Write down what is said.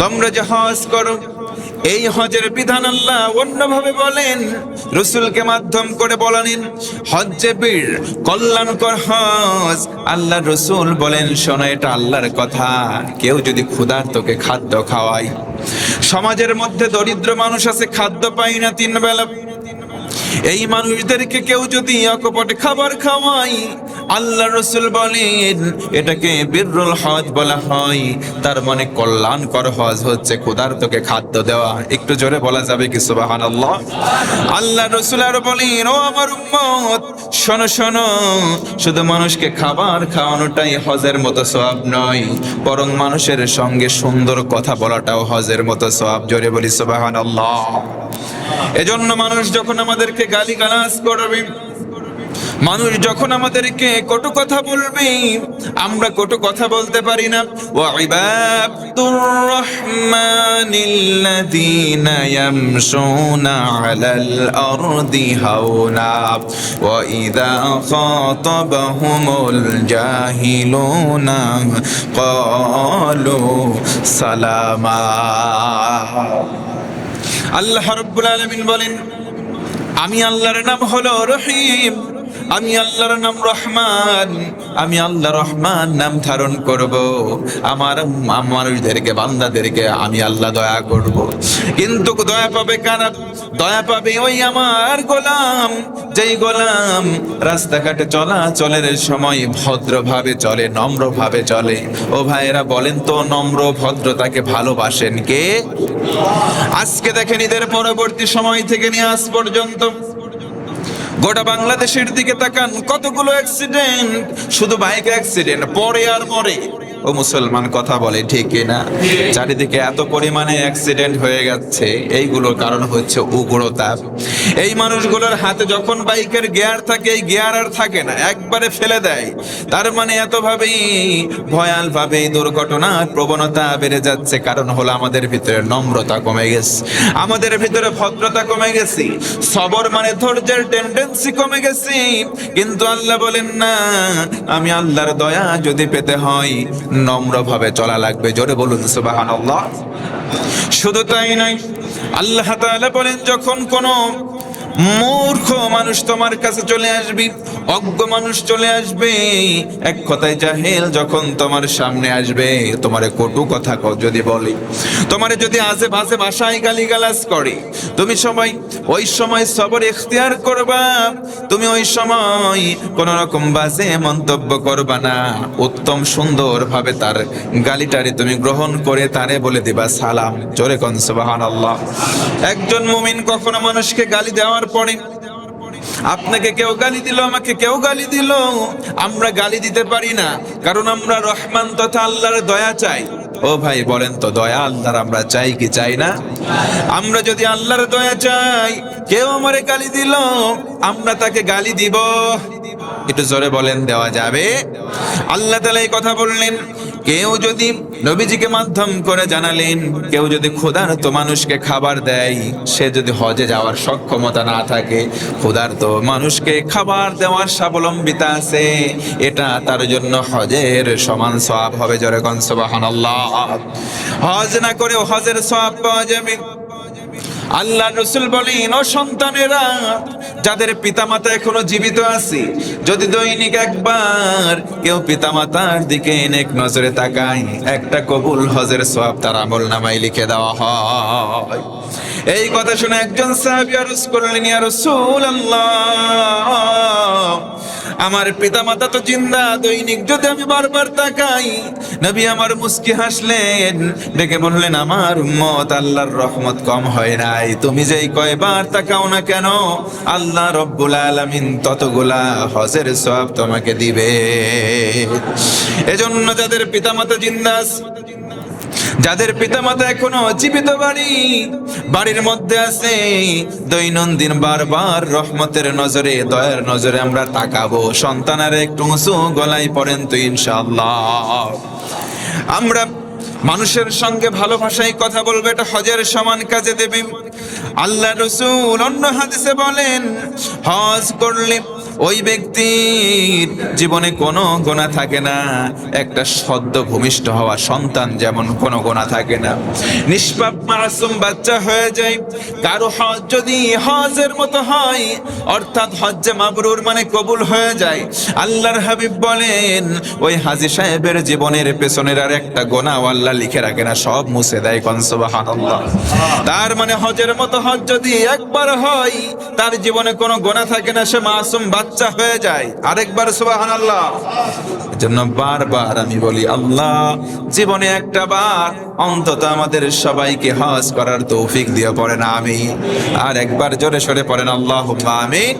তোমরা যে হজ করো। এই হজের বিধান আল্লাহ অন্যভাবে বলেন। রসুলকে মাধ্যম করে বলেন হজ্জে বীর, কল্যাণকর হজ। আল্লাহ রসুল বলেন, শোনো, এটা আল্লাহর কথা। কেউ যদি ক্ষুধার্তকে খাদ্য খাওয়াই সমাজের মধ্যে দরিদ্র মানুষ আছে, খাদ্য পাই না তিন বেলা। এই মানুষদেরকে কেউ যদি অকপটে খাবার খাওয়াই আল্লাহ রসুল বলেন, এটাকে বীররুল হজ বলা হয়। তার মানে কল্যাণকর হজ হচ্ছে ক্ষুধার্তকে খাদ্য দেওয়া। একটু জোরে বলা যাবে কি সুবাহান আল্লাহ আল্লাহ রসুল আর বলেন, ও আমার উম্মত, শোনো শোনো, শুধু মানুষকে খাবার খাওয়ানোটাই হজের মতো সওয়াব নয়, বরং মানুষের সঙ্গে সুন্দর কথা বলাটাও হজের মতো সওয়াব। জোরে বলি সুবাহান আল্লাহ এজন্য মানুষ যখন আমাদেরকে গালি গালাজ করবে মানুষ যখন আমাদেরকে কটু কথা বলবে, আমরা কটু কথা বলতে পারি না। ক্বালু সালামা। আল্লাহ রাব্বুল আলামিন বলেন, আমি আল্লাহর নাম হলো রহিম। আমি আল্লাহর নাম রহমান, আমি আল্লাহ রহমান নাম ধারণ করব। আমার মানুষদেরকে, বান্দাদেরকে আমি আল্লাহ দয়া করব। কিন্তু দয়া পাবে কারা? দয়া পাবে ওই আমার গোলাম। যেই গোলাম রাস্তাঘাটে চলাচলের সময় ভদ্রভাবে চলে, নম্রভাবে চলে। ও ভাইয়েরা, বলেন তো নম্র ভদ্রতাকে ভালোবাসেন কে? আজকে দেখেন ঈদের পরবর্তী সময় থেকে নিয়ে আজ পর্যন্ত গোটা বাংলাদেশের দিকে তাকান কতগুলো অ্যাক্সিডেন্ট শুধু বাইক অ্যাক্সিডেন্ট পরে আর মরে। ও মুসলমান কথা বলে, ঠিক না? চারিদিকে এত পরিমাণে অ্যাক্সিডেন্ট হয়ে যাচ্ছে এইগুলোর কারণ হচ্ছে উগ্রতা। এই মানুষগুলোর হাতে যখন বাইকের গিয়ার থাকে, এই গিয়ার আর থাকে না, একবারে ফেলে দেয়। তার মানে এত ভাবেই ভয়াল ভাবে এই দুর্ঘটনার প্রবণতা বেড়ে যাচ্ছে। কারণ হলো আমাদের ভিতরে নম্রতা কমে গেছে, আমাদের ভিতরে ভদ্রতা কমে গেছে, সবর মানে ধৈর্যের টেন্ডেন্সি কমে গেছে। কিন্তু আল্লাহ বলেন, না, আমি আল্লাহর দয়া যদি পেতে হয় নম্রভাবে চলা লাগবে। জোরে বলুন সুবহানাল্লাহ। শুধু তাই নয় আল্লাহ তাআলা বলেন যখন কোনো মূর্খ মানুষ তোমার কাছে চলে আসবে, অজ্ঞ মানুষ চলে আসবে। এক কথায় জাহেল যখন তোমার সামনে আসবে, তোমার কটু কথা যদি বলে। তোমার যদি আজে বাজে ভাষায় গালি গালাজ করে, তুমি সময়, ওই সময় সবর ইখতিয়ার করবা, তুমি ওই সময় কোন রকম বাজে মন্তব্য করবা না। উত্তম সুন্দর ভাবে তার গালিটারে তুমি গ্রহণ করে তারে বলে দিবা সালাম। জোরে কন সুবহানাল্লাহ। একজন মুমিন কখনো মানুষকে গালি দেওয়ার পরে আপনাকে কেউ গালি দিল, আমাকে কেউ গালি দিল, আমরা গালি দিতে পারি না, কারণ আমরা রহমান তথা আল্লাহর দয়া চাই। ও ভাই, বলেন তো, দয়া আল্লাহর আমরা চাই কি চাই না? আমরা যদি আল্লাহর দয়া চাই, কেউ আমারে গালি দিল, আমরা তাকে গালি দিব। একটু জোরে বলেন, দেওয়া যাবে? আল্লাহ তালা এই কথা বললেন কেউ যদি নবীজিকে মাধ্যম করে জানালেন, কেউ যদি ক্ষুধার্ত মানুষকে খাবার দেয়, সে যদি হজে যাওয়ার সক্ষমতা না থাকে, ক্ষুধার্ত মানুষকে খাবার দেওয়ার স্বাবলম্বিতা আছে, এটা তার জন্য হজের সমান সওয়াব হবে জোরে কন, সুবহানাল্লাহ। হজ না করে হজের সওয়াব পাওয়া যাবে। আল্লাহ রসুল বলেন, ও সন্তানেরা যাদের পিতামাতা এখনও জীবিত আছে, যদি দৈনিক একবার কেউ পিতামাতার দিকে এক নজরে তাকায়, একটা কবুল হজের সব তার আমল নামায় লিখে দেওয়া হয়। এই কথা শুনে একজন সাহাবি আরজ করলেন, ইয়া রাসূলুল্লাহ। আমার পিতামাতা তো জিন্দা দৈনিক যদি আমি বারবার তাকাই নবী আমার মুস্কি হাসলেন। ডেকে বললেন আমার উম্মত আল্লাহর রহমত কম হয় নাই। তুমি যেই কয়বার তাকাও না কেন আল্লাহ রব্বুল আলামিন ততগুলা হজের সওয়াব তোমাকে দিবে। এজন্য যাদের পিতামাতা জিন্দা আছে, যাদের পিতামাতা এখনও জীবিত বাড়ি, বাড়ির মধ্যে আছে, দৈনন্দিন বারবার রহমতের নজরে, দয়ার নজরে আমরা তাকাবো। সন্তানের একটু উঁচু গলায় পড়েন তো ইনশাল্লাহ আমরা মানুষের সঙ্গে ভালো ভাষায় কথা বলব, এটা হজের সমান কাজে দেবে। আল্লাহ রসুল অন্য হাদিসে বলেন, হজ করলে ওই ব্যক্তির জীবনে কোনো গোনা থাকে না। একটা সদ্য ভূমিষ্ঠ হওয়া সন্তান যেমন কোনো গোনা থাকে না। নিষ্পাপ, মাসুম বাচ্চা হয়ে যায়। কারও হজ যদি হজের মতো হয়, অর্থাৎ হজ্জে মাবরুর মানে কবুল হয়ে যায়। আল্লাহর হাবিব বলেন, ওই হাজি সাহেবের জীবনের পেছনের আর একটা গোনাও আল্লাহ লিখে রাখে না, সব মুছে দেয় কনসবাহান্লাহ তার মানে হজের মতো হজ যদি একবার হয়, তার জীবনে কোনো গোনা থাকে না, সে মাসুম বাচ্চা হয়ে যায়। আরেকবার সুবাহান আল্লাহ জন্য বারবার আমি বলি, আল্লাহ, জীবনে একটা বার অন্তত আমাদের সবাইকে হজ করার তৌফিক দিয়ে পড়েন আমি আর একবার জোরে সরে পড়েন আল্লাহ আমিন।